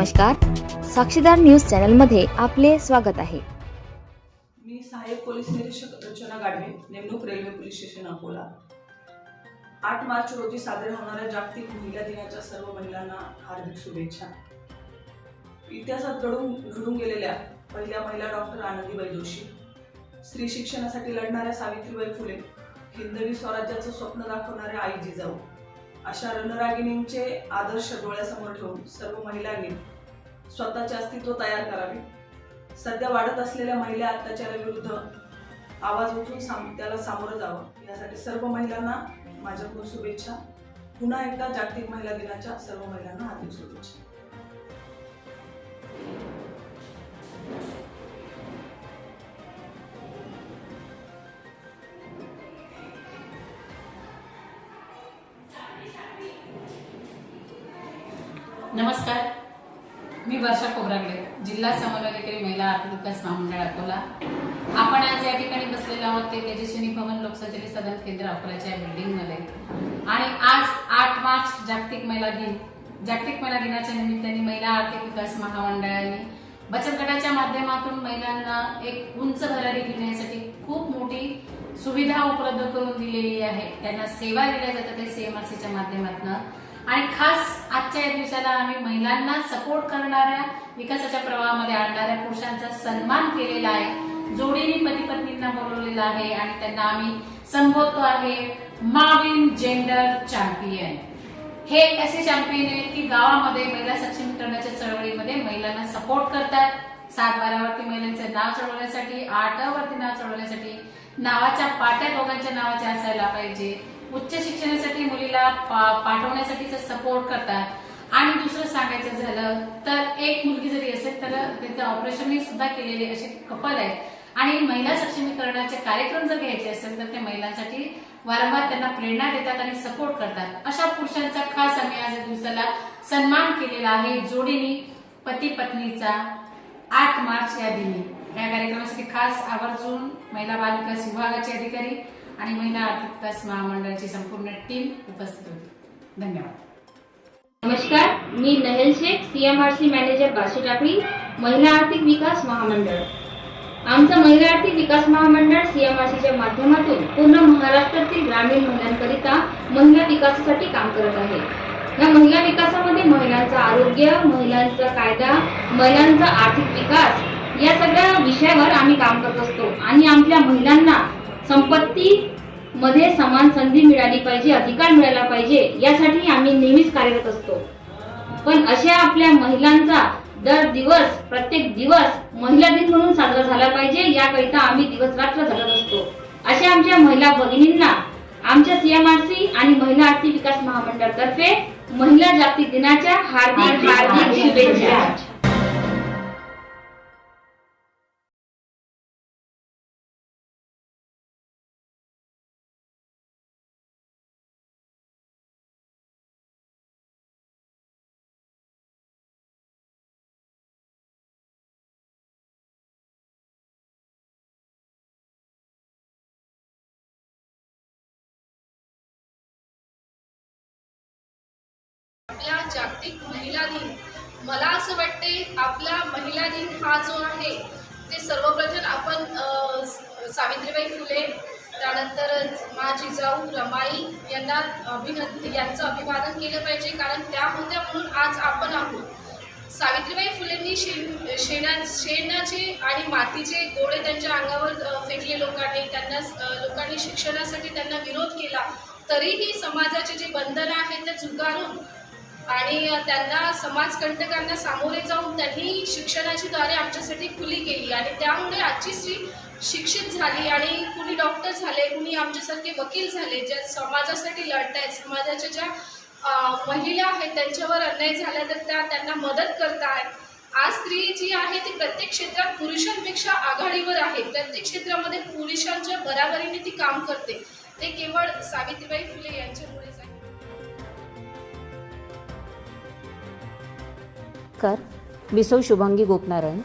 नमस्कार. साक्षीदार न्यूज चॅनलमध्ये आपले स्वागत आहे. मी सहाय्यक पोलीस निरीक्षक रचना गाडवे नेमणूक रेल्वे पोलीस स्टेशन अकोला. आठ मार्च रोजी साजऱ्या होणाऱ्या जागतिक महिला दिनाच्या सर्व महिलांना हार्दिक शुभेच्छा. इतिहासात घडून घडून गेलेल्या पहिल्या महिला डॉक्टर आनंदीबाई जोशी स्त्री शिक्षणासाठी लढणाऱ्या सावित्रीबाई फुले हिंदवी स्वराज्याचं स्वप्न दाखवणाऱ्या आई जिजाऊ अशा रणरागिणींचे आदर्श डोळ्यासमोर ठेवून सर्व महिलांनी स्वतःचे अस्तित्व तयार करावे. सध्या वाढत असलेल्या महिला अत्याचाराविरुद्ध आवाज उठून साम त्याला सामोरं जावं. यासाठी सर्व महिलांना माझ्याकडून शुभेच्छा. पुन्हा एकदा जागतिक महिला दिनाच्या सर्व महिलांना हार्दिक शुभेच्छा. नमस्कार. मी वर्षा कोबरांगे जिल्हा समन्वयकारी महिला आर्थिक विकास महामंडळ अकोला. आपण आज या ठिकाणी बसलेलो आहोत ते तेजस्विनी भवन लोकसंचालित सदन केंद्र अकोल्याच्या बिल्डिंगमध्ये आणि आज आठ मार्च जागतिक महिला दिन. जागतिक महिला दिनाच्या निमित्ताने महिला आर्थिक विकास महामंडळाने बचत गटाच्या माध्यमातून महिलांना एक उंच भरारी घेण्यासाठी खूप मोठी सुविधा उपलब्ध करून दिलेली आहे. त्यांना सेवा दिल्या जातात ते सीएमआरसीच्या माध्यमातून. आणि खास आजच्या या दिवसाला आम्ही महिलांना सपोर्ट करणाऱ्या विकासाच्या प्रवाहामध्ये आणणाऱ्या पुरुषांचा सन्मान केलेला आहे. जोडीने पती पत्नींना बोलवलेला आहे आणि त्यांना आम्ही संबोधतो आहे माविन जेंडर चॅम्पियन हे असे चॅम्पियन आहेत की गावामध्ये महिला सक्षमीकरणाच्या चळवळीमध्ये महिलांना सपोर्ट करतात. सात बारावरती महिलांचे नाव चढवण्यासाठी आठवरती नाव चढवण्यासाठी नावाच्या पाट्या दोघांच्या नावाच्या असायला पाहिजे. उच्च शिक्षणासाठी मुलीला पा- सपोर्ट करतात. आणि दुसरं सांगायचं झालं तर एक मुलगी जरी असेल तर त्याचं ऑपरेशन सुद्धा केलेले असे कपल आहेत आणि महिला सक्षमीकरणाचे कार्यक्रम जर घ्यायचे असेल तर ते महिलांसाठी वारंवार त्यांना प्रेरणा देतात आणि सपोर्ट करतात. अशा पुरुषांचा खास आम्ही आज दिवसाला सन्मान केलेला आहे. जोडीने पती पत्नीचा आठ मार्च या दिनी. या कार्यक्रमासाठी खास आवर्जून महिला बालविकास विभागाचे अधिकारी आणि महिला आर्थिक विकास महामंडळाची संपूर्ण टीम उपस्थित होती. धन्यवाद. नमस्कार मी नहेल शेख सीएमआरसी मॅनेजर बाशी टाकळी महिला आर्थिक विकास महामंडळ. आमचं महिला आर्थिक विकास महामंडळ सीएमआरसीच्या माध्यमातून पूर्ण महाराष्ट्रातील ग्रामीण महिलांकरिता महिला विकासासाठी काम करत आहे. या महिला विकासामध्ये महिलांचं आरोग्य महिलांचा कायदा महिलांचा आर्थिक विकास या सगळ्या विषयावर आम्ही काम करत असतो आणि आमच्या महिलांना संपत्ती मध्ये समान संधी मिळाली पाहिजे अधिकार मिळाला पाहिजे यासाठी आम्ही नेहमीच कार्यरत असतो. पण अशा आपल्या महिलांचा दर दिवस प्रत्येक दिवस महिला दिन म्हणून साजरा झाला पाहिजे याकरिता आम्ही दिवस रात्र झटत असतो. अशा आमच्या महिला भगिनींना आमच्या सीएमआरसी आणि महिला आर्थिक विकास महामंडळ तर्फे महिला जागतिक दिनाच्या हार्दिक हार्दिक शुभेच्छा. आपला जागतिक महिला दिन. मला असं वाटते आपला महिला दिन हा जो आहे ते सर्वप्रथम आपण सावित्रीबाई फुले त्यानंतर मा जिजाऊ रमाई यांना अभिनंद यांचं अभिवादन केलं पाहिजे कारण त्या होत्या म्हणून आज आपण आहोत. सावित्रीबाई फुलेंनी शेण शेणा शेणाचे आणि मातीचे गोळे त्यांच्या अंगावर फेकले लोकांनी. त्यांना लोकांनी शिक्षणासाठी त्यांना विरोध केला. तरीही समाजाचे जे बंधनं आहेत ते झुगारून आणि त्यांना समाजकंटकांना सामोरे जाऊन त्यांनी शिक्षणाची दारे आमच्यासाठी खुली केली. आणि त्यामुळे आजची स्त्री शिक्षित झाली आणि कुणी डॉक्टर झाले कुणी आमच्यासारखे वकील झाले ज्या समाजासाठी लढत आहेत समाजाच्या ज्या महिला आहेत त्यांच्यावर अन्याय झाला तर त्या त्यांना मदत करतायत. आज स्त्री जी आहे ती प्रत्येक क्षेत्रात पुरुषांपेक्षा आघाडीवर आहे. प्रत्येक क्षेत्रामध्ये पुरुषांच्या बराबरीने ती काम करते. ते केवळ सावित्रीबाई फुले यांच्यामुळेच आहे. नमस्कार. मी सौ शुभांगी गोपनारायण.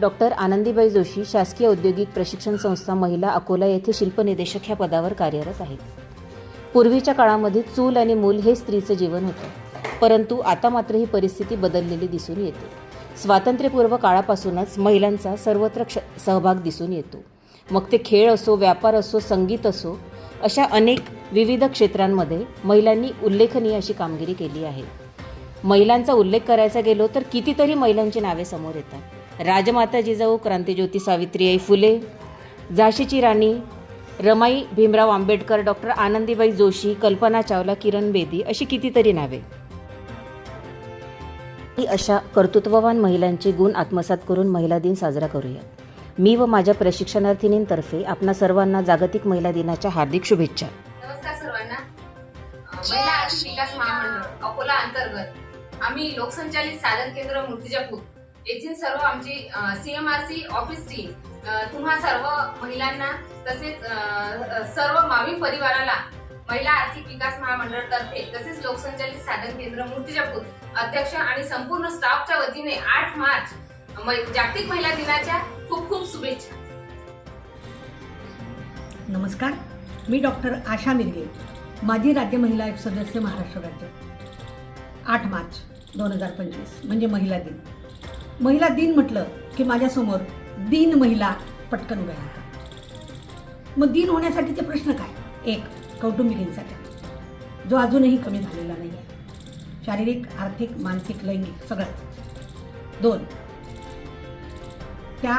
डॉक्टर आनंदीबाई जोशी शासकीय औद्योगिक प्रशिक्षण संस्था महिला अकोला येथे शिल्पनिदेशक ह्या पदावर कार्यरत आहेत. पूर्वीच्या काळामध्ये चूल आणि मूल हे स्त्रीचं जीवन होतं. परंतु आता मात्र ही परिस्थिती बदललेली दिसून येते. स्वातंत्र्यपूर्व काळापासूनच महिलांचा सर्वत्र क्ष सहभाग दिसून येतो. मग ते खेळ असो व्यापार असो संगीत असो अशा अनेक विविध क्षेत्रांमध्ये महिलांनी उल्लेखनीय अशी कामगिरी केली आहे. महिलांचा उल्लेख करायचा गेलो तर कितीतरी महिलांची नावे समोर येतात. राजमाता जिजाऊ क्रांतीज्योती सावित्रीबाई फुले झाशीची राणी रमाई भीमराव आंबेडकर डॉक्टर आनंदीबाई जोशी कल्पना चावला किरण बेदी अशी कितीतरी नावे. ही अशा कर्तृत्ववान महिलांचे गुण आत्मसात करून महिला दिन साजरा करूया मी व माझ्या प्रशिक्षणार्थीनींतर्फे आपणा सर्वांना जागतिक महिला दिनाच्या हार्दिक शुभेच्छा. नमस्कार सर्वांना. महिला विकास महामंडळ अकोला अंतर्गत. आम्ही लोकसंचालित साधन केंद्र मूर्तिजापूर येथील सर्व आमची सीएमआरसी ऑफिस टीम तुम्हा सर्व महिलांना तसेच सर्व मावी परिवाराला महिला आर्थिक विकास महामंडळतर्फे तसेच लोकसंचालित साधन केंद्र मूर्तिजापूर अध्यक्ष आणि संपूर्ण स्टाफच्या वतीने आठ मार्च मै- जागतिक महिला दिनाच्या खूप खूप शुभेच्छा. नमस्कार मी डॉक्टर आशा मिरगे माजी राज्य महिला आयोग सदस्य महाराष्ट्र राज्य. आठ मार्च दोन हजार पंचवीस म्हणजे महिला दिन. महिला दिन म्हटलं की माझ्यासमोर दिन महिला पटकन उभ्या राहतात. मग दिन होण्यासाठीचे प्रश्न काय? एक कौटुंबिक हिंसाचार जो अजूनही कमी झालेला नाही आहे शारीरिक आर्थिक मानसिक लैंगिक सगळंच दोन त्या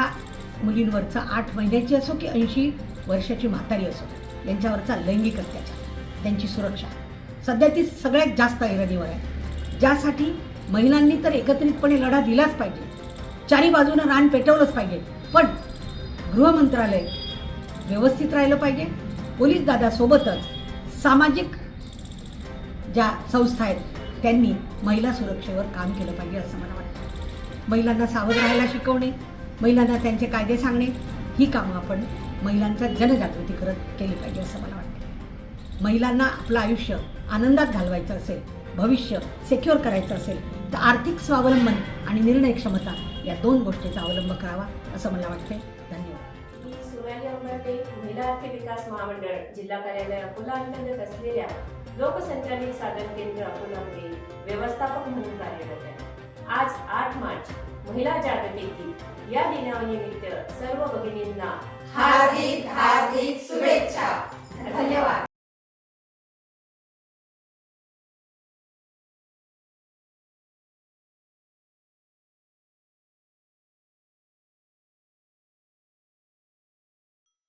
मुलींवरचा आठ महिन्याची असो की ऐंशी वर्षाची म्हातारी असो यांच्यावरचा लैंगिक अत्याचार त्यांची सुरक्षा. सध्या ती सगळ्यात जास्त ऐरणीवर आहे. ज्यासाठी महिलांनी तर एकत्रितपणे लढा दिलाच पाहिजे. चारी बाजूनं रान पेटवलंच पाहिजे. पण गृहमंत्रालय व्यवस्थित राहिलं पाहिजे. पोलीस दादासोबतच सामाजिक ज्या संस्था आहेत त्यांनी महिला सुरक्षेवर काम केलं पाहिजे असं मला वाटतं. महिलांना सावध राहायला शिकवणे महिलांना त्यांचे कायदे सांगणे ही कामं आपण महिलांचा जनजागृती करत केली पाहिजे असं मला वाटतं. महिलांना आपलं आयुष्य आनंदात घालवायचं असेल भविष्य सेक्युअर करायचं असेल तर आर्थिक स्वावलंबन आणि निर्णय क्षमता या दोन गोष्टीचा अवलंब करावा असं मला वाटते धन्यवाद. सोनाली अंबर्डे महिला आर्थिक विकास महामंडळ जिल्हा कार्यालय अकोला अंतर्गत असलेल्या लोकसंचालित साधन केंद्र अकोलामध्ये व्यवस्थापक म्हणून कार्यरत आहे. आज आठ मार्च महिला जागतिक दिन या दिनानिमित्त सर्व भगिनींना हार्दिक हार्दिक